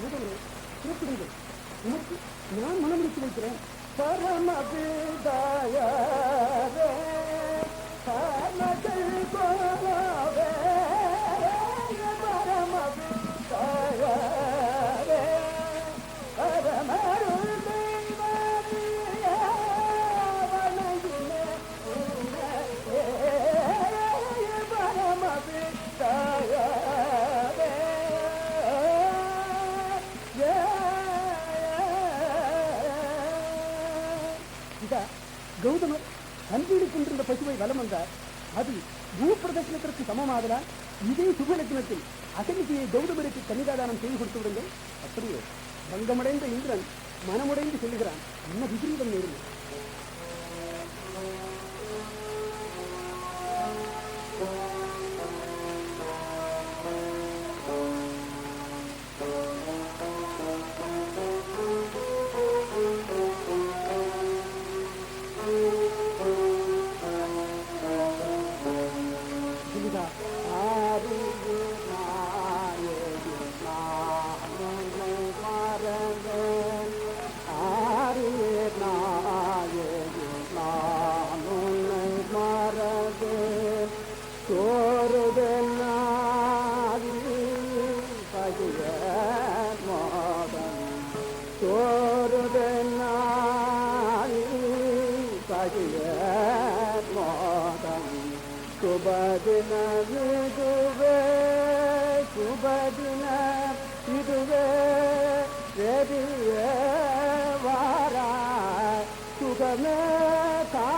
கௌதமரே சிறப்பிடுங்கள் உனக்கு நான் மனமுடித்து வைக்கிறேன். பரமபிதாயாரே கௌதமர் தன்வீடு கொண்டிருந்த பசுவை வலம் வந்தார். அது பூப்பிரதட்சணத்திற்கு சமமாதலால் இதே சுபலட்சணத்தில் அசனிதியை கௌதமருக்கு கன்னிகாதானம் செய்து கொடுத்து விடுங்கள். அப்படியே பங்கமடைந்த இந்திரன் மனமுடைந்து செல்கிறான். என்ன விபரீதம் நேரும். ஓருதனால் பகியர் மோதம் சுபதின இதுவே சுபதின இதுவே. பெரிய வாரா சுகமே கா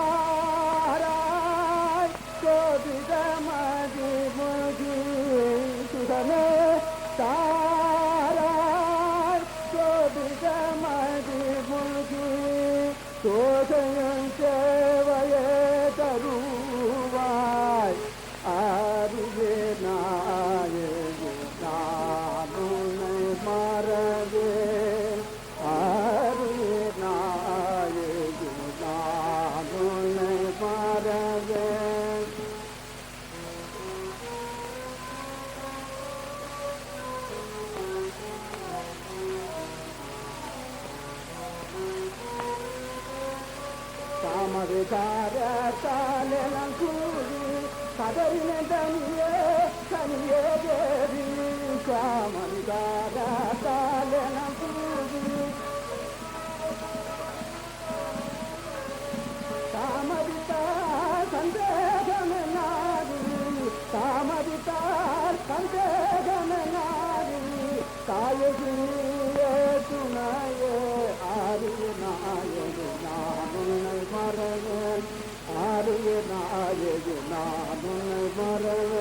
坐在人间。நமது காலம் கூடி கதறின தனியே தனியே தேவி. காமன் காலம் கூடி தாமதித்தார் சந்தேகம் நாடி தாமதித்தார் சந்தேகம் நாடி. தாயகிரியே துணையே ஆரிய நாயகி நான் உன்னை